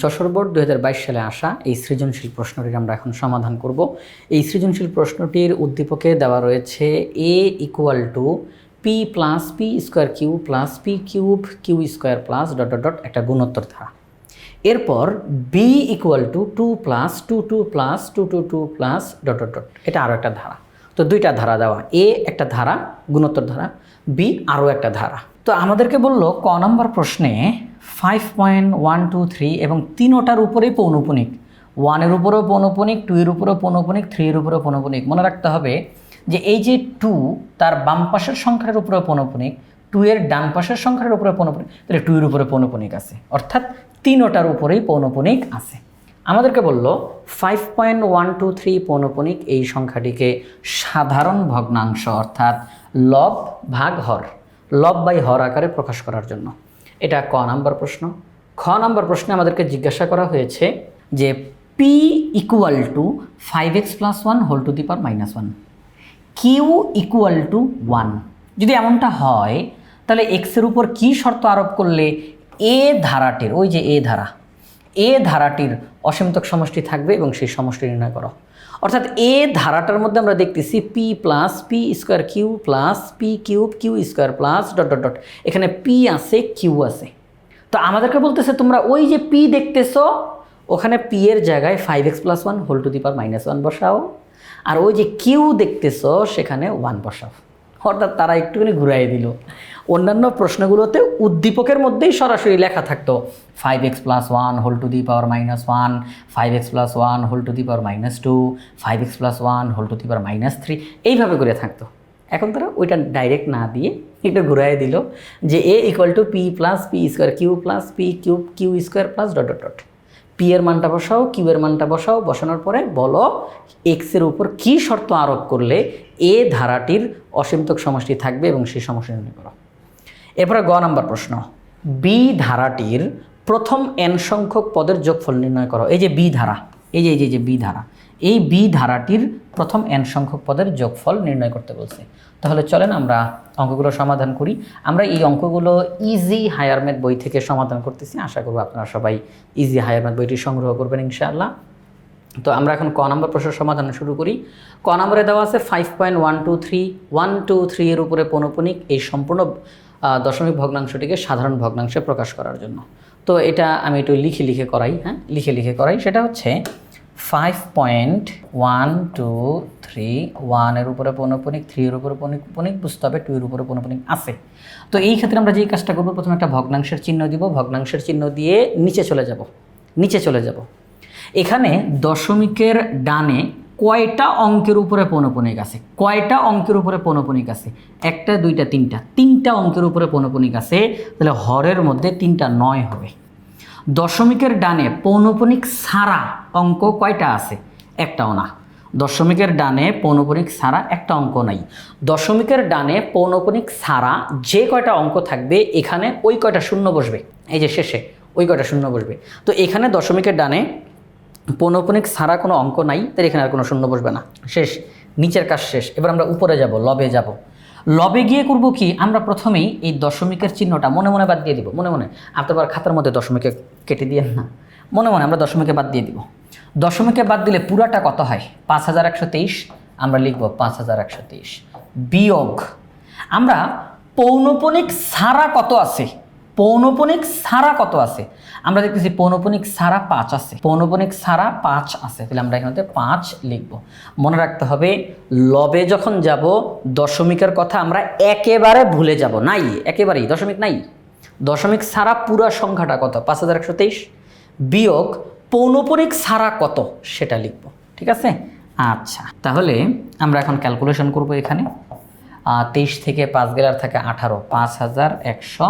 Jessore board দু হাজার বাইশ সালে আসা এই সৃজনশীল প্রশ্নটির আমরা এখন সমাধান করব। এই সৃজনশীল প্রশ্নটির উদ্দীপকে দেওয়া রয়েছে A equal to P plus P square Q plus P cube Q square plus dot dot একটা গুণোত্তর ধারা। এরপর B equal to two plus two two plus two two two plus dot dot এটা আরও একটা ধারা। তো দুইটা ধারা দেওয়া। এ একটা ধারা, গুণোত্তর ধারা। বি আরও একটা ধারা। তো আমাদেরকে বলল ক নম্বর প্রশ্নে five point one two three এবং তিনোটার উপরেই পৌনপুনিক। ওয়ানের উপরেও পৌনপুনিক টু এর উপরেও পৌনপুনিক থ্রি এর উপরেও পৌনপুনিক। মনে রাখতে হবে যে এই যে টু তার বাম পাশের সংখ্যার উপরেও পৌনপুনিক টু এর ডান পাশের সংখ্যার উপরে পৌনপুনিক, তাহলে টু এর উপরে পৌনপুনিক আছে। অর্থাৎ তিনোটার উপরেই পৌনপুনিক আছে। আমাদেরকে বলল five point one two three পৌনপুনিক এই সংখ্যাটিকে সাধারণ ভগ্নাংশ, অর্থাৎ লব ভাগ হর, লব বাই হর আকারে প্রকাশ করার জন্য। এটা ক নাম্বার প্রশ্ন। খ নাম্বার প্রশ্নে আমাদেরকে জিজ্ঞাসা করা হয়েছে যে P equal to five X plus one whole to the power minus one Q equal to one যদি এমনটা হয়, তাহলে এক্সের উপর কি শর্ত আরোপ করলে এ ধারাটির, ওই যে এ ধারা এ ধারাটির অসীমতক সমষ্টি থাকবে এবং সেই সমষ্টি নির্ণয় করো। অর্থাৎ এ ধারাটার মধ্যে আমরা দেখতেছি P plus P square Q plus P cube Q square plus dot dot dot এখানে পি আছে কিউ আছে। তো আমাদেরকে বলতেছে, তোমরা ওই যে পি দেখতেছো, ওখানে পি এর জায়গায় five X plus one whole to the power minus one বসাও। আর ওই যে কিউ দেখতেছো, সেখানে ওয়ান বসাও। অর্থাৎ তারা একটুখানি ঘুরাই দিল। অন্যান্য প্রশ্নগুলোতে উদ্দীপকের মধ্যেই সরাসরি লেখা থাকতো। Five X plus one whole to the power minus one five X plus one whole to the power minus two five X plus one whole to the power minus three এইভাবে করে থাকতো। এখন তারা ওইটা ডাইরেক্ট না দিয়ে একটু ঘুরাই দিল যে A equal to P plus P square Q plus P Q Q square plus dot dot dot P এর মানটা বসাও কিউ এর মানটা বসাও, বসানোর পরে বলো এক্সের উপর কি শর্ত আরোপ করলে এ ধারাটির অসীমতক সমষ্টি থাকবে এবং সেই সমষ্টি নির্ণয় করো। এরপরে গ নাম্বার প্রশ্ন। বি ধারাটির প্রথম এন সংখ্যক পদের যোগফল নির্ণয় করো। এই যে বি ধারা, এই যে এই যে বি ধারা, এই বি ধারাটির প্রথম এন সংখ্যক পদের যোগফল নির্ণয় করতে বলছে। তাহলে চলেন আমরা অঙ্কগুলো সমাধান করি। আমরা এই অঙ্কগুলো ইজি হায়ার ম্যাথ বই থেকে সমাধান করতেছি। আশা করব আপনারা সবাই ইজি হায়ার ম্যাথ বইটি সংগ্রহ করবেন ইনশাআল্লাহ। তো আমরা এখন ক নম্বর প্রশ্নের সমাধান শুরু করি। ক নম্বরে দেওয়া আছে five point one two three one two three এর উপরে পৌনপুনিক। এই সম্পূর্ণ দশমিক ভগ্নাংশটিকে সাধারণ ভগ্নাংশে প্রকাশ করার জন্য। তো এটা আমি একটু লিখে লিখে করাই হ্যাঁ? লিখে লিখে করাই। সেটা হচ্ছে five point one two three ওয়ানের উপরে পৌনপুনিক থ্রি এর উপরে পৌনপুনিক বুঝতে হবে টু এর উপরে পৌনপুনিক আছে। তো এই ক্ষেত্রে আমরা যেই কাজটা করব, প্রথমে একটা ভগ্নাংশের চিহ্ন দিব, ভগ্নাংশের চিহ্ন দিয়ে নিচে চলে যাব। নিচে চলে যাব। এখানে দশমিকের ডানে কয়টা অঙ্কের উপরে পৌনপুনিক আছে? কয়টা অঙ্কের উপরে পৌনপুনিক আছে? একটা, দুইটা, তিনটা। তিনটা অঙ্কের উপরে পৌনপুনিক আছে, তাহলে হরের মধ্যে তিনটা নয় হবে। দশমিকের ডানে পৌনপুনিক ছাড়া অঙ্ক কয়টা আছে? একটাও না। দশমিকের ডানে পৌনপুনিক ছাড়া একটা অঙ্ক নাই। দশমিকের ডানে পৌনপুনিক ছাড়া যে কয়টা অঙ্ক থাকবে, এখানে ওই কয়টা শূন্য বসবে। এই যে শেষে, ওই কয়টা শূন্য বসবে। তো এখানে দশমিকের ডানে পৌনপুনিক ছাড়া কোনো অঙ্ক নাই তাই এখানে আর কোনো শূন্য বসবে না। শেষ, নিচের কাজ শেষ। এবার আমরা উপরে যাব, লবে যাব। লবে গিয়ে করব কি, আমরা প্রথমেই এই দশমিকের চিহ্নটা মনে মনে বাদ দিয়ে দিব, মনে মনে। আপনি আবার খাতার মধ্যে দশমিকে কেটে দিয়ে না। মনে মনে আমরা দশমিকে বাদ দিয়ে দিব। দশমিকে বাদ দিলে পুরাটা কত হয়? পাঁচ হাজার একশো তেইশ, আমরা লিখব পাঁচ হাজার একশো তেইশ। বিয়োগ, আমরা পৌনপনিক সারা কত আছে? পৌনপনিক সারা কত আছে? আমরা দেখতেছি পৌনপনিক সারা পাঁচ আছে। পৌনপনিক সারা পাঁচ আছে। তাহলে আমরা এখানে পাঁচ লিখব। মনে রাখতে হবে, লবে যখন যাব, দশমিকের কথা আমরা একেবারে ভুলে যাব। নাই, একেবারেই, দশমিক নাই। দশমিক সারা পুরা সংখ্যাটা কত? পাঁচ হাজার একশো তেইশ। বিয়োগ পৌনপনিক সারা কত? সেটা লিখব। ঠিক আছে? আচ্ছা তাহলে আমরা এখন ক্যালকুলেশন করব এখানে। তেইশ থেকে পাঁচ গেলার থাকে আঠারো। পাঁচ হাজার একশো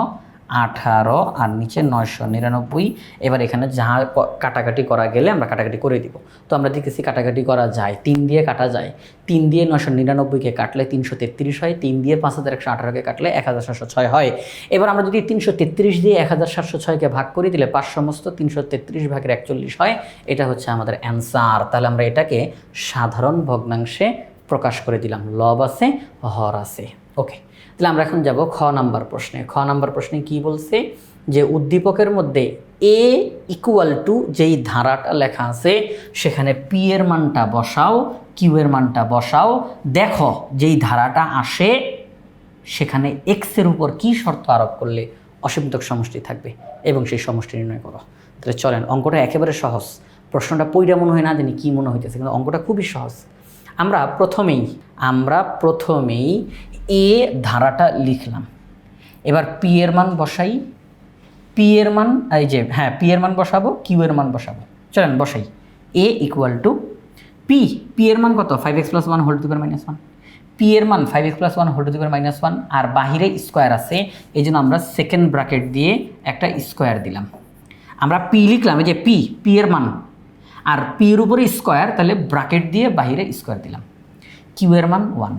আঠারো আর নিচে নয়শো নিরানব্বই। এবার এখানে ক- কাটাকাটি করা গেলে আমরা কাটাকাটি করে দিব। তো আমরা দেখতেছি কাটাকাটি করা যায়, তিন দিয়ে কাটা যায়। তিন দিয়ে নয়শো নিরানব্বইকে কাটলে তিনশো তেত্রিশ হয়, তিন দিয়ে পাঁচ হাজার একশো আঠারোকে কাটলে এক হাজার সাতশো ছয় হয়। এবার আমরা যদি তিনশো তেত্রিশ দিয়ে এক হাজার সাতশো ছয়কে ভাগ করে দিলে পাঁচ সমস্ত তিনশো তেত্রিশ ভাগের একচল্লিশ হয়। এটা হচ্ছে আমাদের অ্যান্সার। তাহলে আমরা এটাকে সাধারণ ভগ্নাংশে প্রকাশ করে দিলাম। লব আছে, হর আছে। ওকে। তাহলে আমরা এখন যাব খ নাম্বার প্রশ্নে। খ নাম্বার প্রশ্নে কি বলছে? যে উদ্দীপকের মধ্যে এ ইকুয়াল টু যেই ধারাটা লেখা আছে, সেখানে পি এর মানটা বসাও কিউ এর মানটা বসাও। দেখো যেই ধারাটা আসে, সেখানে এক্সের উপর কি শর্ত আরোপ করলে অসীমতক সমষ্টি থাকবে এবং সেই সমষ্টি নির্ণয় করো। তাহলে চলেন, অঙ্কটা একেবারে সহজ। প্রশ্নটা পইরা মনে হয় না জানি কী মনে হইতেছে, কিন্তু অঙ্কটা খুবই সহজ। আমরা প্রথমেই আমরা প্রথমেই এ ধারাটা লিখলাম। এবার পি এর মান বসাই। পি এর মান, এই যে হ্যাঁ পি এর মান বসাবো, কিউ এর মান বসাবো। চলেন, বসাই। A equal to P P এর মান কত? Five X plus one whole to minus one P এর মান five X plus one whole to minus one আর বাহিরে স্কোয়ার আছে, এই জন্য আমরা সেকেন্ড ব্র্যাকেট দিয়ে একটা স্কোয়ার দিলাম। আমরা পি লিখলাম, এই যে পি পি এর মান। আর পি এর উপরে স্কোয়ার তাহলে ব্র্যাকেট দিয়ে বাহিরে স্কোয়ার দিলাম। কিউ এর মান ওয়ান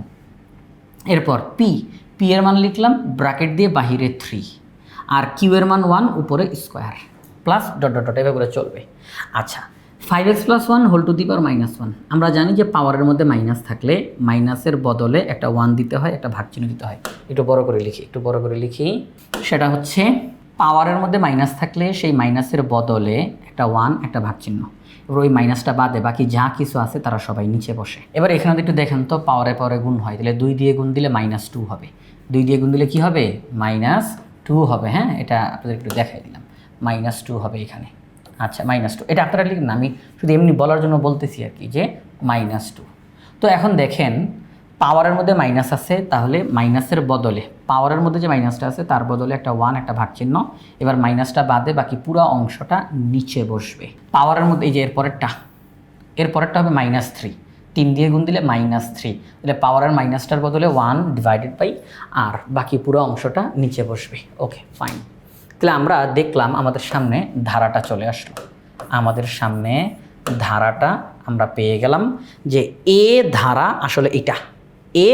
এরপর পি পি এর মান লিখলাম ব্র্যাকেট দিয়ে বাহিরে থ্রি আর কিউ এর মান ওয়ান উপরে square plus dot dot dot এভাবে করে চলবে। আচ্ছা five X plus one whole to the power minus one আমরা জানি যে পাওয়ারের মধ্যে মাইনাস থাকলে মাইনাসের বদলে একটা ওয়ান দিতে হয়, একটা ভাগ চিহ্ন দিতে হয়। একটু বড় করে লিখি, একটু বড় করে লিখি। সেটা হচ্ছে পাওয়ারের মধ্যে মাইনাস থাকলে সেই মাইনাসের বদলে একটা ওয়ান একটা ভাগ চিহ্ন এবার ওই মাইনাসটা বাদে, বাকি যা কিছু আছে তারা সবাই নিচে বসে। এবার এখানে একটু দেখেন তো পাওয়ারে পাওয়ারে গুণ হয়, তাহলে দুই দিয়ে গুণ দিলে মাইনাস টু হবে। দুই দিয়ে গুণ দিলে কি হবে? মাইনাস টু হবে হ্যাঁ? এটা আপনাদের একটু দেখাই দিলাম। মাইনাস টু হবে এখানে। আচ্ছা মাইনাস টু এটা আপনারা লিখুন আমি শুধু এমনি বলার জন্য বলতেছি আর কি যে মাইনাস টু তো এখন দেখেন পাওয়ারের মধ্যে মাইনাস আছে, তাহলে মাইনাসের বদলে, পাওয়ারের মধ্যে যে মাইনাসটা আছে, তার বদলে একটা ওয়ান একটা ভাগ চিহ্ন এবার মাইনাসটা বাদে বাকি পুরো অংশটা নিচে বসবে। পাওয়ারের মধ্যে, এই যে এর পরেরটা, এর হবে মাইনাস থ্রি তিন দিয়ে গুণ দিলে মাইনাস থ্রি তাহলে পাওয়ারের মাইনাসটার বদলে ওয়ান ডিভাইডেড বাই আর বাকি পুরো অংশটা নিচে বসবে। ওকে ফাইন তাহলে আমরা দেখলাম আমাদের সামনে ধারাটা চলে আসলো। আমাদের সামনে ধারাটা আমরা পেয়ে গেলাম যে এ ধারা আসলে এটা। A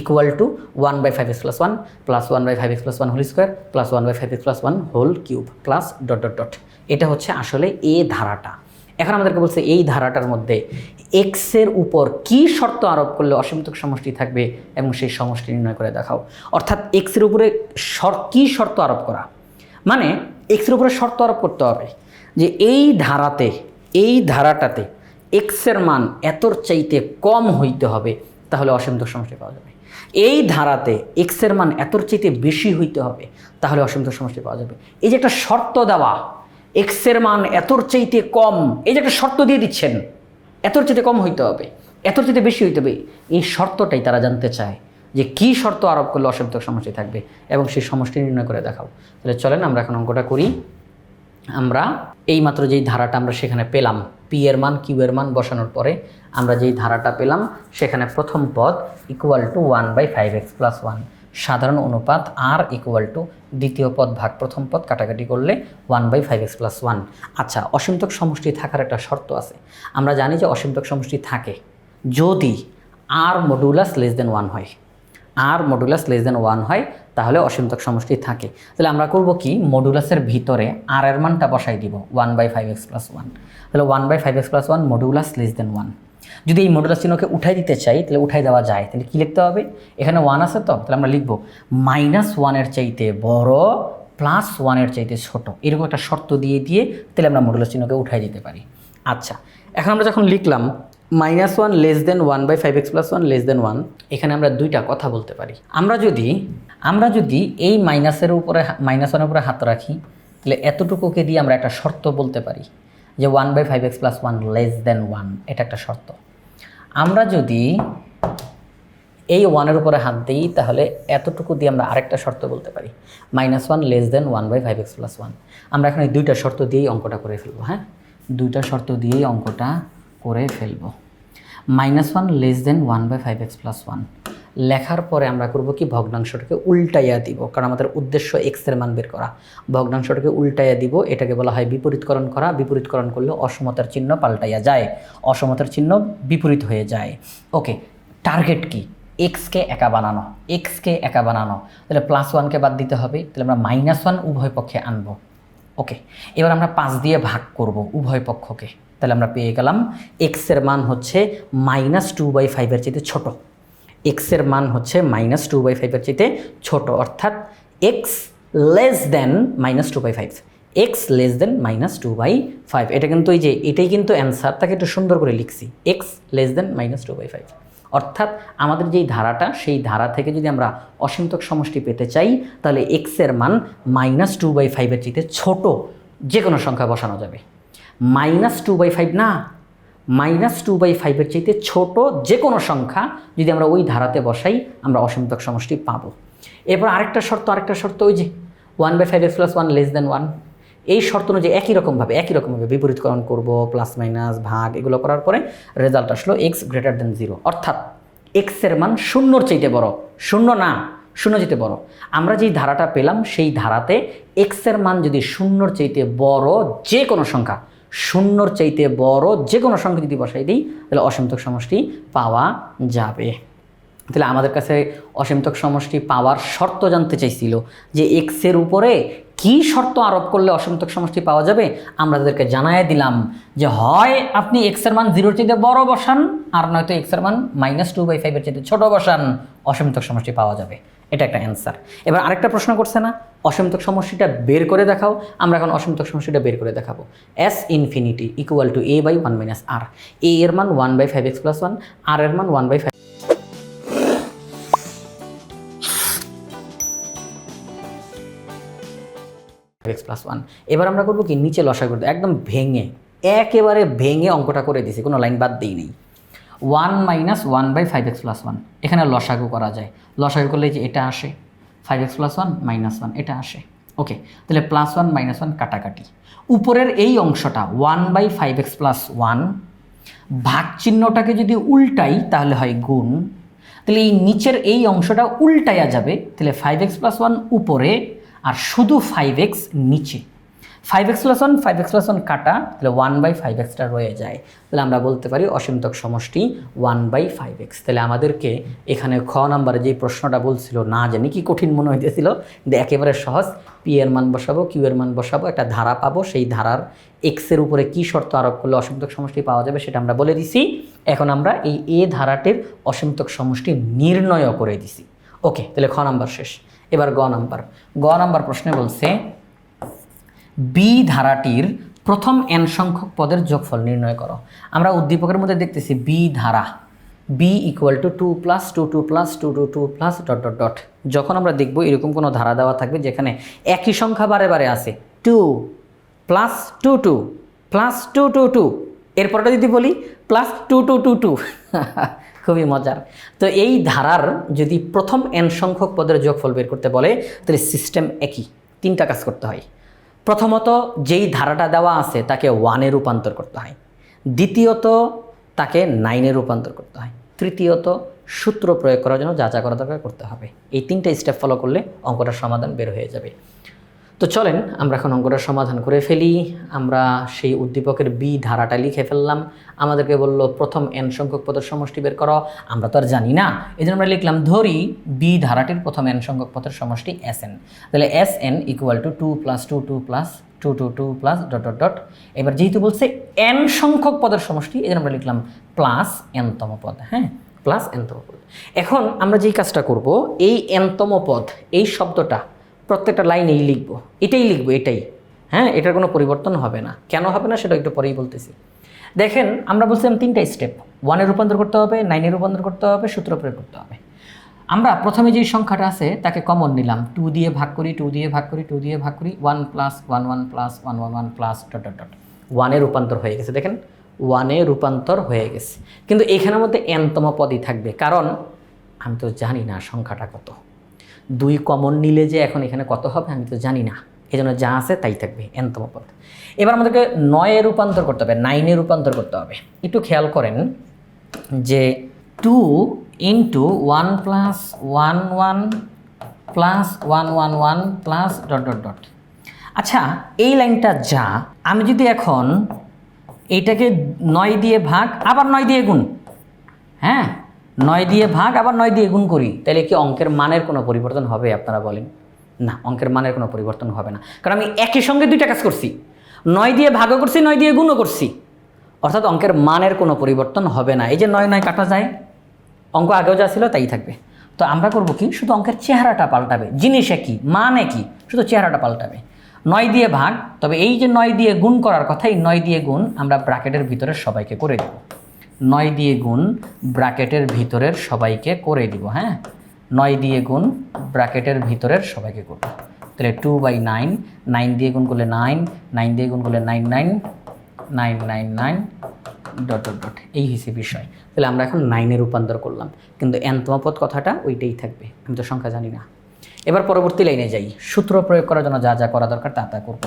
equal to one by five X plus one plus one by five X plus one whole square plus one by five X plus one whole cube plus dot dot dot এটা হচ্ছে আসলে এ ধারাটা। এখন আমাদেরকে বলছে এই ধারাটার মধ্যে এক্সের উপর কি শর্ত আরোপ করলে অসীমতক সমষ্টি থাকবে এবং সেই সমষ্টি নির্ণয় করে দেখাও। অর্থাৎ এক্সের উপরে শর, কী শর্ত আরোপ করা? মানে এক্সের উপরে শর্ত আরোপ করতে হবে যে এই ধারাতে, এই ধারাটাতে এক্সের মান এতর চাইতে কম হইতে হবে তাহলে অসীমতক সমষ্টি পাওয়া যাবে। এই ধারাতে এক্সের মান এতর চাইতে বেশি হইতে হবে, তাহলে অসীমতক সমষ্টি পাওয়া যাবে। এই যে একটা শর্ত দেওয়া এক্সের মান এতর চাইতে কম, এই যে একটা শর্ত দিয়ে দিচ্ছেন, এতর চাইতে কম হইতে হবে, এতর চাইতে বেশি হইতে হবে, এই শর্তটাই তারা জানতে চায় যে কি শর্ত আরোপ করলে অসীমতক সমষ্টি থাকবে এবং সেই সমষ্টি নির্ণয় করে দেখাও। তাহলে চলেন আমরা এখন অঙ্কটা করি। আমরা এইমাত্র যেই ধারাটা আমরা সেখানে পেলাম পি এর মান কিউ এর মান বসানোর পরে আমরা যেই ধারাটা পেলাম, সেখানে প্রথম পদ equal to one by five X plus one সাধারণ অনুপাত আর ইকুয়াল টু দ্বিতীয় পদ ভাগ প্রথম পদ কাটাকাটি করলে one by five x plus one আচ্ছা অসীমতক সমষ্টি থাকার একটা শর্ত আছে। আমরা জানি যে অসীমতক সমষ্টি থাকে যদি r modulus less than one হয়। R modulus less than one হয়, তাহলে অসীমতক সমষ্টি থাকে। তাহলে আমরা করব কি? মডুলাসের ভিতরে আর এর মানটা বসাই দিব one by five x plus one তাহলে one by five x plus one modulus less than one যদি এই মডুলাস চিহ্নকে উঠাই দিতে চাই, তাহলে উঠাই দেওয়া যায়। তাহলে কী লিখতে হবে? এখানে ওয়ান আছে তো, তাহলে আমরা লিখব মাইনাস ওয়ানের চাইতে বড় প্লাস ওয়ানের চাইতে ছোট। এরকম একটা শর্ত দিয়ে দিয়ে তাহলে আমরা মডুলাস চিহ্নকে উঠাই দিতে পারি। আচ্ছা এখন আমরা যখন লিখলাম minus one less than one by five x plus one less than one এখানে আমরা দুইটা কথা বলতে পারি। আমরা যদি আমরা যদি এই মাইনাসের উপরে মাইনাস ওয়ানের উপরে হাত রাখি, তাহলে এতটুকুকে দিয়ে আমরা একটা শর্ত বলতে পারি যে one by five x plus one less than one এটা একটা শর্ত। আমরা যদি এই ওয়ানের উপরে হাত দিই, তাহলে এতটুকু দিয়ে আমরা আরেকটা শর্ত বলতে পারি। Minus one less than one by five x plus one আমরা এখন এই দুইটা শর্ত দিয়েই অঙ্কটা করে ফেলব হ্যাঁ? দুইটা শর্ত দিয়েই অঙ্কটা করে ফেলব। Minus one less than one by five x plus one লেখার পরে আমরা করব কি? ভগ্নাংশটাকে উল্টাইয়া দিব, কারণ আমাদের উদ্দেশ্য এক্সের মান বের করা। ভগ্নাংশটাকে উল্টাইয়া দিব, এটাকে বলা হয় বিপরীতকরণ করা। বিপরীতকরণ করলে অসমতার চিহ্ন পাল্টাইয়া যায়। অসমতার চিহ্ন বিপরীত হয়ে যায়। ওকে টার্গেট কি? এক্সকে একা বানানো। এক্সকে একা বানানো। তাহলে প্লাস ওয়ানকে বাদ দিতে হবে। তাহলে আমরা মাইনাস ওয়ান উভয় পক্ষে আনব। ওকে, এবার আমরা পাঁচ দিয়ে ভাগ করব উভয় পক্ষকে। তাহলে আমরা পেয়ে গেলাম এক্সের মান হচ্ছে মাইনাস টু বাই ফাইভের চাইতে ছোটো। এক্সের মান হচ্ছে মাইনাস টু বাই ফাইভের চাইতে ছোটো। অর্থাৎ x less than minus two by five x less than minus two by five এটা কিন্তু এই যে, এটাই কিন্তু অ্যান্সার তাকে একটু সুন্দর করে লিখছি। X less than minus two by five অর্থাৎ আমাদের যেই ধারাটা, সেই ধারা থেকে যদি আমরা অসীমতক সমষ্টি পেতে চাই, তাহলে এক্সের মান মাইনাস টু বাই ফাইভের চেয়ে ছোটো। যে কোনো সংখ্যা বসানো যাবে। মাইনাস টু বাই ফাইভ না, মাইনাস টু বাই ফাইভের চাইতে ছোট যে কোনো সংখ্যা যদি আমরা ওই ধারাতে বসাই, আমরা অসীমতক সমষ্টি পাবো। এরপর আরেকটা শর্ত আরেকটা শর্ত ওই যে one by five x plus one less than one এই শর্ত অনুযায়ী একই রকমভাবে একই রকমভাবে বিপরীতকরণ করব প্লাস মাইনাস ভাগ, এগুলো করার পরে রেজাল্ট আসলো এক্স গ্রেটার দেন জিরো অর্থাৎ এক্সের মান শূন্যর চাইতে বড়, শূন্য না, শূন্য চাইতে বড়। আমরা যেই ধারাটা পেলাম, সেই ধারাতে এক্সের মান যদি শূন্যর চাইতে বড় যে কোনো সংখ্যা শূন্যর চাইতে বড় যে কোনো সংখ্যা যদি বসাই দিই তাহলে অসীমতক সমষ্টি পাওয়া যাবে। তাহলে আমাদের কাছে অসীমতক সমষ্টি পাওয়ার শর্ত জানতে চাইছিল যে এক্সের উপরে কি শর্ত আরোপ করলে অসীমতক সমষ্টি পাওয়া যাবে? আমরা তাদেরকে জানাই দিলাম যে হয় আপনি এক্সের মান জিরোর চাইতে বড় বসান আর নয়তো এক্সের মান মাইনাস টু বাই ফাইভের চাইতে ছোটো বসান, অসীমতক সমষ্টি পাওয়া যাবে। এটা একটা অ্যান্সার এবার আরেকটা প্রশ্ন করছে না? অসীমতক সমষ্টিটা বের করে দেখাও, আমরা এখন অসীমতক সমষ্টিটা বের করে দেখাবো। S infinity equal to a by one minus r a এর মান one by five x plus one r এর মান one by five x plus one এবার আমরা করব কি? নিচে লসা করতে একদম ভেঙে, একেবারে ভেঙে অঙ্কটা করে দিছি, কোনো লাইন বাদ দিই নেই। One minus one by five x plus one এখানে লসাগু করা যায়। লসাগু করলে যে এটা আসে five x plus one minus one এটা আসে। ওকে তাহলে প্লাস ওয়ান মাইনাস ওয়ান কাটাকাটি। উপরের এই অংশটা one by five x plus one ভাগ চিহ্নটাকে যদি উল্টাই তাহলে হয় গুণ। তাহলে এই নিচের এই অংশটা উল্টাইয়া যাবে, তাহলে ফাইভ এক্স প্লাস ওয়ান উপরে, আর শুধু ফাইভ এক্স নিচে। Five x plus one five x plus one কাটা, তাহলে ওয়ান বাই ফাইভ এক্সটা রয়ে যায়। তাহলে আমরা বলতে পারি অসীমতক সমষ্টি ওয়ান বাই ফাইভ এক্স তাহলে আমাদেরকে এখানে খ নাম্বারে যে প্রশ্নটা বলছিল, না জানি কি কঠিন মনে হইতেছিল, কিন্তু একেবারে সহজ পি এর মান বসাবো কিউ এর মান বসাবো, একটা ধারা পাবো, সেই ধারার এক্সের উপরে কি শর্ত আরোপ করলে অসীমতক সমষ্টি পাওয়া যাবে সেটা আমরা বলে দিছি। এখন আমরা এই এ ধারাটির অসীমতক সমষ্টি নির্ণয় করে দিছি। ওকে, তাহলে খ নাম্বার শেষ। এবার গ নাম্বার। গ নাম্বার প্রশ্নে বলছে বি ধারাটির প্রথম এন সংখ্যক পদের যোগফল নির্ণয় করো। আমরা উদ্দীপকের মধ্যে দেখতেছি বি ধারা। B equal to two plus two two plus two two two plus dot dot dot যখন আমরা দেখব এরকম কোনো ধারা দেওয়া থাকবে যেখানে একই সংখ্যা বারে বারে আছে two plus two two plus two two two এরপরটা যদি বলি plus two two two two খুবই মজার। তো এই ধারার যদি প্রথম এন সংখ্যক পদের যোগফল বের করতে বলে, তাহলে সিস্টেম একই। তিনটা কাজ করতে হয়। প্রথমত যেই ধারাটা দেওয়া আছে তাকে ওয়ানে রূপান্তর করতে হয়। দ্বিতীয়ত তাকে নাইনে রূপান্তর করতে হয়। তৃতীয়ত সূত্র প্রয়োগ করার জন্য যা যা করা দরকার করতে হবে। এই তিনটা স্টেপ ফলো করলে অঙ্কটার সমাধান বের হয়ে যাবে। তো চলেন, আমরা এখন অঙ্কটা সমাধান করে ফেলি। আমরা সেই উদ্দীপকের বি ধারাটা লিখে ফেললাম। আমাদেরকে বলল, প্রথম এন সংখ্যক পদের সমষ্টি বের করো। আমরা তো আর জানি না। এই আমরা লিখলাম, ধরি বি ধারাটির প্রথম এন সংখ্যক পদের সমষ্টি এস এন তাহলে S N equal to two plus two two plus two two two plus dot dot dot এবার যেহেতু বলছে এন সংখ্যক পদের সমষ্টি, এই আমরা লিখলাম প্লাস এনতম পদ। হ্যাঁ প্লাস এনতম পদ। এখন আমরা যেই কাজটা করব, এই এনতম পদ, এই শব্দটা প্রত্যেকটা লাইনেই লিখব। এটাই লিখব, এটাই। হ্যাঁ এটার কোনো পরিবর্তন হবে না। কেন হবে না সেটা একটু পরেই বলতেছি। দেখেন, আমরা বলছিলাম তিনটা স্টেপ ওয়ানে রূপান্তর করতে হবে নাইনে রূপান্তর করতে হবে, সূত্র প্রয়োগ করতে হবে। আমরা প্রথমে যে সংখ্যাটা আছে, তাকে কমন নিলাম। টু দিয়ে ভাগ করি টু দিয়ে ভাগ করি টু দিয়ে ভাগ করি one plus one one plus one one one plus dot dot dot ওয়ানে রূপান্তর হয়ে গেছে, দেখেন। ওয়ানে রূপান্তর হয়ে গেছে। কিন্তু এখানের মধ্যে এনতম পদই থাকবে। কারণ, আমি তো জানি না সংখ্যাটা কত। দুই কমন নিলে যে এখন এখানে কত হবে আমি তো জানি না। এই জন্য যা আছে তাই থাকবে, এনতম পদ। এবার আমাদেরকে নয়ে রূপান্তর করতে হবে, নাইনে রূপান্তর করতে হবে। একটু খেয়াল করেন যে two into one plus one one plus one one one plus dot dot dot. আচ্ছা এই লাইনটা যা, আমি যদি এখন এইটাকে নয় দিয়ে ভাগ, আবার নয় দিয়ে গুণ হ্যাঁ? নয় দিয়ে ভাগ, আবার নয় দিয়ে গুণ করি। তাহলে কি অঙ্কের মানের কোনো পরিবর্তন হবে, আপনারা বলেন? না, অঙ্কের মানের কোনো পরিবর্তন হবে না। কারণ আমি একই সঙ্গে দুইটা কাজ করছি। নয় দিয়ে ভাগও করছি, নয় দিয়ে গুণও করছি। অর্থাৎ অঙ্কের মানের কোনো পরিবর্তন হবে না। এই যে নয় নয় কাটা যায়, অঙ্ক আগেও যা ছিল তাই থাকবে। তো আমরা করব কি? শুধু অঙ্কের চেহারাটা পাল্টাবে। জিনিস একই, মান একই, শুধু চেহারাটা পাল্টাবে। নয় দিয়ে ভাগ, তবে এই যে নয় দিয়ে গুণ করার কথা এই নয় দিয়ে গুণ আমরা ব্র্যাকেটের ভিতরে সবাইকে করে দেব। নয় দিয়ে গুণ ব্র্যাকেটের ভিতরের সবাইকে করে দিব হ্যাঁ? নয় দিয়ে গুণ ব্র্যাকেটের ভিতরের সবাইকে করব। তাহলে টু বাই নাইন নাইন দিয়ে গুণ করলে নাইন নাইন দিয়ে গুণ করলে nine nine nine nine nine dot dot dot এই হিসেবে বিষয়। তাহলে আমরা এখন নাইনে রূপান্তর করলাম। কিন্তু এনতম পদ কথাটা ওইটাই থাকবে। আমি তো সংখ্যা জানি না। এবার পরবর্তী লাইনে যাই। সূত্র প্রয়োগ করার জন্য যা যা করা দরকার তা তা করব।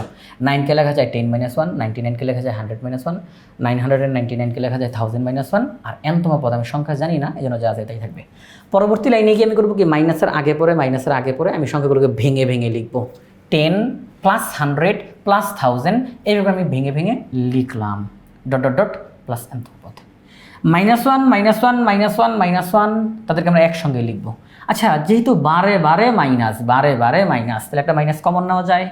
নাইনকে লেখা যায় টেন মাইনাস ওয়ান নাইনটি নাইনকে লেখা যায় hundred minus one nine hundred and ninety নাইনকে লেখা যায় থাউজেন্ড মাইনাস ওয়ান আর এনতম পদ আমি সংখ্যা জানি না, এই জন্য যা আছে তাই থাকবে। পরবর্তী লাইনে গিয়ে আমি করব কি মাইনাসের আগে পরে মাইনাসের আগে পরে আমি সংখ্যাগুলোকে ভেঙে ভেঙে লিখব। Ten plus hundred plus thousand এইভাবে আমি ভেঙে ভেঙে লিখলাম। ডট ডট ডট প্লাস এনতম পদ। Minus one minus one minus one minus one তাদেরকে আমরা একসঙ্গে লিখব। আচ্ছা যেহেতু বারে বারে মাইনাস, বারে বারে মাইনাস, তাহলে একটা মাইনাস কমন নেওয়া যায়।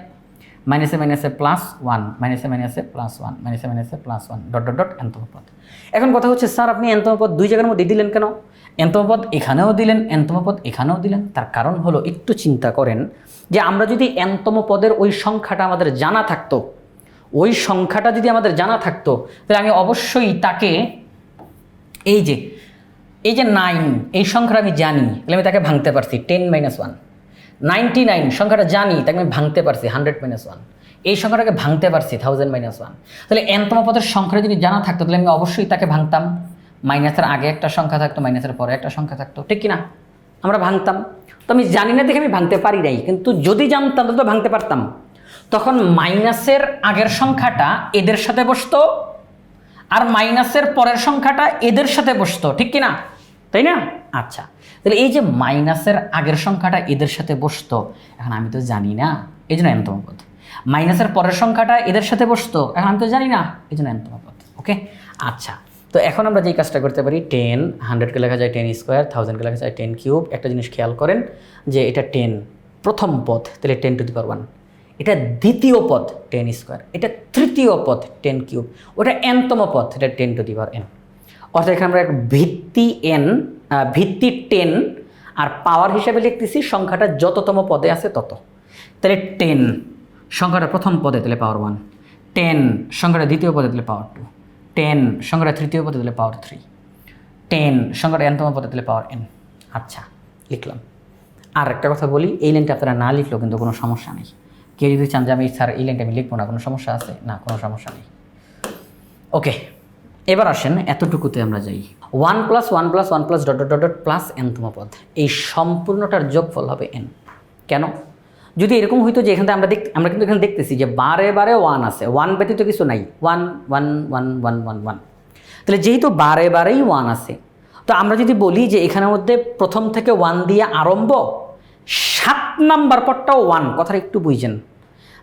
মাইনাসে মাইনাসে প্লাস ওয়ান মাইনাসে মাইনাসে প্লাস ওয়ান মাইনাসে মাইনাসে plus one dot dot dot এন্তম এখন কথা হচ্ছে, স্যার, আপনি এন্তম পদ দুই জায়গার মধ্যে দিলেন কেন? এন্তম পদ এখানেও দিলেন এন্তম পদ এখানেও দিলেন। তার কারণ হলো, একটু চিন্তা করেন যে আমরা যদি এন্তম পদের ওই সংখ্যাটা আমাদের জানা থাকতো, ওই সংখ্যাটা যদি আমাদের জানা থাকতো, তাহলে আমি অবশ্যই তাকে, এই যে এই যে নাইন এই সংখ্যাটা আমি জানি, তাহলে আমি তাকে ভাঙতে পারছি ten minus one ninety nine সংখ্যাটা জানি, তাকে আমি ভাঙতে পারছি হান্ড্রেড মাইনাস ওয়ান এই সংখ্যাটাকে ভাঙতে পারছি থাউজেন্ড মাইনাস ওয়ান তাহলে এনতম পদের সংখ্যাটা যদি জানা থাকতো, তাহলে আমি অবশ্যই তাকে ভাঙতাম। মাইনাসের আগে একটা সংখ্যা থাকতো মাইনাসের পরে একটা সংখ্যা থাকতো, ঠিক কি না আমরা ভাঙতাম। তো আমি জানি না দেখে আমি ভাঙতে পারি নাই, কিন্তু যদি জানতাম, তাহলে তো ভাঙতে পারতাম। তখন মাইনাসের আগের সংখ্যাটা এদের সাথে বসতো, আর মাইনাসের পরের সংখ্যাটা এদের সাথে বসতো, ঠিক কি না তাই না? আচ্ছা তাহলে এই যে মাইনাসের আগের সংখ্যাটা এদের সাথে বসতো, এখন আমি তো জানি না, এই জন্য এনতম পদ মাইনাসের পরের সংখ্যাটা এদের সাথে বসতো, এখন আমি তো জানি না, এই জন্য এনতম পদ ওকে? আচ্ছা তো এখন আমরা যেই কাজটা করতে পারি, টেন হান্ড্রেডকে লেখা যায় টেন স্কোয়ার থাউজেন্ডকে লেখা যায় টেন কিউব, একটা জিনিস খেয়াল করেন যে এটা টেন, প্রথম পথ, তাহলে ten to the power one, এটা দ্বিতীয় পথ টেন স্কোয়ার, এটা তৃতীয় পথ টেন কিউব, ওটা এনতম পথ, এটা ten to the power n. অর্থাৎ এখানে আমরা ভিত্তি এন ভিত্তি টেন আর পাওয়ার হিসাবে লিখতেছি সংখ্যাটা যততম পদে আছে তত। তাহলে টেন সংখ্যাটা প্রথম পদে তাহলে পাওয়ার ওয়ান টেন সংখ্যাটা দ্বিতীয় পদে তাহলে পাওয়ার টু টেন সংখ্যাটা তৃতীয় পদে তাহলে পাওয়ার থ্রি টেন সংখ্যাটা এনতম পদে তাহলে পাওয়ার এন আচ্ছা লিখলাম। আর একটা কথা বলি, এই লাইনটা আপনারা না লিখলেও কিন্তু কোনো সমস্যা নেই। কেউ যদি চান যে আমি, স্যার, এই লাইনটা আমি লিখব না, কোনো সমস্যা আছে? না, কোনো সমস্যা নেই। ওকে এবার আসেন এতটুকুতে আমরা যাই। One plus one plus one plus dot dot dot plus এনতম পদ। এই সম্পূর্ণটার যোগফল হবে এন কেন? যদি এরকম হইতো যে এখানে আমরা দেখ আমরা কিন্তু এখানে দেখতেছি যে বারে বারে ওয়ান আছে। ওয়ান ব্যতীত কিছু নাই। One one one one one one তাহলে যেহেতু বারে বারেই ওয়ান আছে, তো আমরা যদি বলি যে এখানের মধ্যে প্রথম থেকে ওয়ান দিয়ে আরম্ভ, সাত নাম্বার পরটাও ওয়ান কথাটা একটু বুঝছেন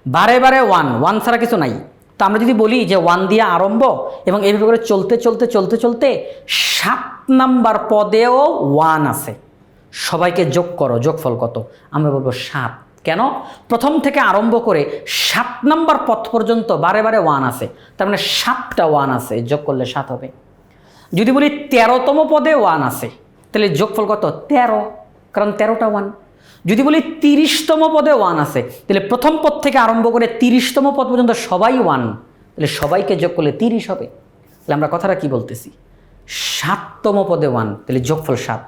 বারে বারে ওয়ান ওয়ান ছাড়া কিছু নাই। তো আমরা যদি বলি যে ওয়ান দিয়ে আরম্ভ এবং এইভাবে করে চলতে চলতে চলতে চলতে সাত নাম্বার পদেও ওয়ান আছে। সবাইকে যোগ করো, যোগফল কত? আমরা বলব সাত। কেন? প্রথম থেকে আরম্ভ করে সাত নাম্বার পথ পর্যন্ত বারে বারে ওয়ান আছে। তার মানে সাতটা ওয়ান আছে, যোগ করলে সাত হবে। যদি বলি তেরোতম পদে ওয়ান আছে, তাহলে যোগফল কত? তেরো। কারণ তেরোটা ওয়ান। যদি বলি তিরিশতম পদে ওয়ান আছে, তাহলে প্রথম পদ থেকে আরম্ভ করে তিরিশতম পদ পর্যন্ত সবাই ওয়ান তাহলে সবাইকে যোগ করলে তিরিশ হবে। তাহলে আমরা কথাটা কি বলতেছি? সাততম পদে ওয়ান তাহলে যোগফল সাত।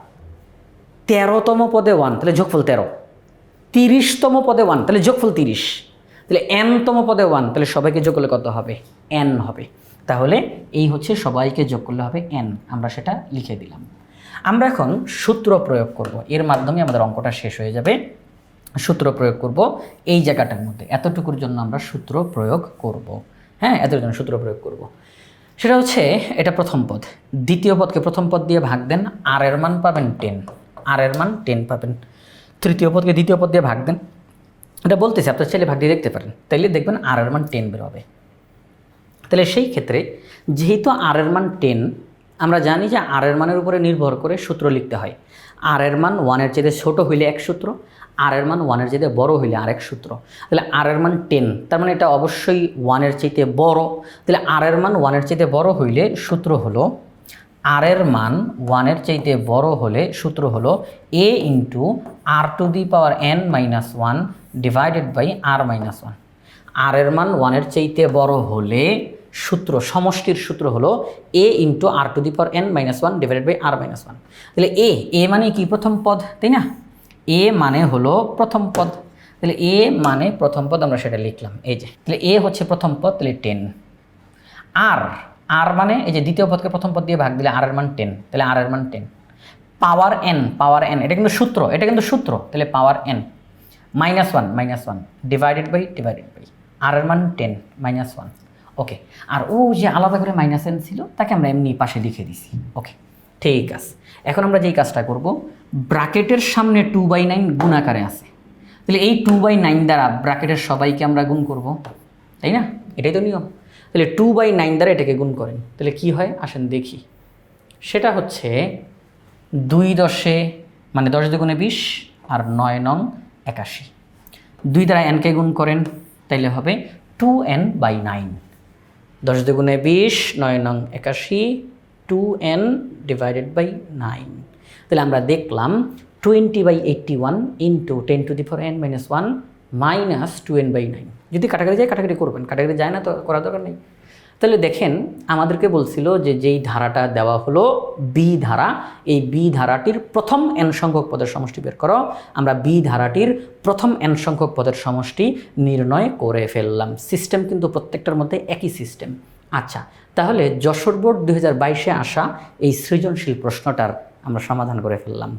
তেরোতম পদে ওয়ান তাহলে যোগফল তেরো। তিরিশতম পদে ওয়ান তাহলে যোগফল তিরিশ। তাহলে এনতম পদে ওয়ান তাহলে সবাইকে যোগ করলে কত হবে? এন হবে। তাহলে এই হচ্ছে সবাইকে যোগ করলে হবে এন আমরা সেটা লিখে দিলাম। আমরা এখন সূত্র প্রয়োগ করব। এর মাধ্যমে আমাদের অঙ্কটা শেষ হয়ে যাবে। সূত্র প্রয়োগ করব এই জায়গাটার মধ্যে। এতটুকুর জন্য আমরা সূত্র প্রয়োগ করব। হ্যাঁ এতটুকুর জন্য সূত্র প্রয়োগ করব। সেটা হচ্ছে, এটা প্রথম পদ। দ্বিতীয় পদকে প্রথম পদ দিয়ে ভাগ দেন। আর এর মান পাবেন টেন। আর এর মান টেন পাবেন। তৃতীয় পদকে দ্বিতীয় পদ দিয়ে ভাগ দেন। এটা বলতেছি, আপনার ছেলে ভাগ দিয়ে দেখতে পারেন। তাইলে দেখবেন আর এর মান টেন বেরোবে তাহলে সেই ক্ষেত্রে যেহেতু আর এর মান টেন আমরা জানি যে আর এর মানের উপরে নির্ভর করে সূত্র লিখতে হয়। আর এর মান ওয়ানের চেয়ে ছোট হইলে এক সূত্র আর এর মান ওয়ানের চেয়ে বড় হইলে আরেক সূত্র। তাহলে আর এর মান টেন তার মানে এটা অবশ্যই ওয়ানের চাইতে বড়। তাহলে আর এর মান ওয়ানের চাইতে বড় হইলে সূত্র হলো আর এর মান ওয়ানের চাইতে বড় হলে সূত্র হলো a into r to the power n minus one divided by r minus one r এর মান ওয়ানের চাইতে বড় হলে সূত্র, সমষ্টির সূত্র হলো a into r to the power n minus one divided by r minus one তাহলে এ এ মানে কি প্রথম পদ? তাই না? এ মানে হলো প্রথম পদ। তাহলে এ মানে প্রথম পদ আমরা সেটা লিখলাম। এই যে, তাহলে এ হচ্ছে প্রথম পদ, তাহলে টেন আর আর মানে এই যে দ্বিতীয় পদকে প্রথম পদ দিয়ে ভাগ দিলে আর এর মান টেন তাহলে আর এর মান ten power n power n এটা কিন্তু সূত্র, এটা কিন্তু সূত্র, তাহলে power n minus one minus one divided by divided by r এর মান টেন মাইনাস ওয়ান ওকে আর ও যে আলাদা করে মাইনাস এন ছিল, তাকে আমরা এমনি পাশে লিখে দিছি। ওকে ঠিক আছে। এখন আমরা যেই কাজটা করব ব্রাকেটের সামনে টু বাই নাইন গুণাকারে আছে। তাহলে এই টু বাই নাইন দ্বারা ব্রাকেটের সবাইকে আমরা গুণ করব, তাই না? এটাই তো নিয়ম। তাহলে টু বাই নাইন দ্বারা এটাকে গুণ করেন। তাহলে কি হয়? আসেন দেখি। সেটা হচ্ছে দুই দশে মানে দশ দুগুণে বিশ আর নয় নং একাশি। দুই দ্বারা এনকে গুণ করেন, তাইলে হবে টু এন বাই নাইন দশ দুগুণে বিশ, নয় নং একাশি, two n divided by nine. তাহলে আমরা দেখলাম twenty by eighty one into ten to the four n minus one minus two n by nine. যদি কাটাকাটি যায়, কাটাকাটি করবেন। কাটাকাটি যায় না তো করার দরকার নেই। তাহলে দেখেন আমাদেরকে বলছিল যে যেই ধারাটা দেওয়া হলো বি ধারা, এই বি ধারাটির প্রথম এন সংখ্যক পদের সমষ্টি বের করো। আমরা বি ধারাটির প্রথম এন সংখ্যক পদের সমষ্টি নির্ণয় করে ফেললাম। সিস্টেম কিন্তু প্রত্যেকটার মধ্যে একই সিস্টেম আচ্ছা তাহলে যশোর বোর্ড দু হাজার বাইশে আসা এই সৃজনশীল প্রশ্নটার আমরা সমাধান করে ফেললাম।